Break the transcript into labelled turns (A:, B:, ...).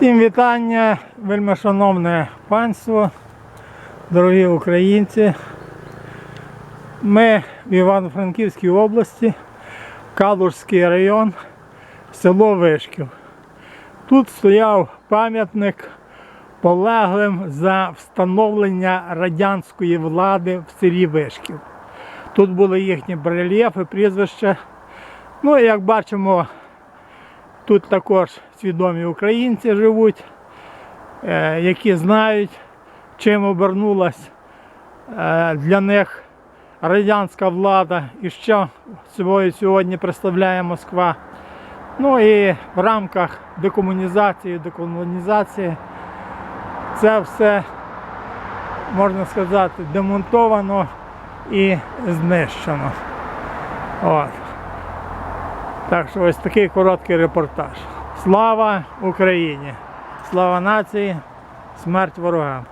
A: Всім вітання, вельмишановне панство, дорогі українці. Ми в Івано-Франківській області, Калужський район, село Вишків. Тут стояв пам'ятник полеглим за встановлення радянської влади в селі Вишків. Тут були їхні барельєфи, прізвища. Ну як бачимо, Тут також свідомі українці живуть, е, які знають, чим обернулась е, для них радянська влада і що собою сьогодні представляє Москва. Ну і в рамках декомунізації, деколонізації це все, можна сказати, демонтовано і знищено. От. Так що ось такий короткий репортаж. Слава Україні! Слава нації! Смерть ворогам!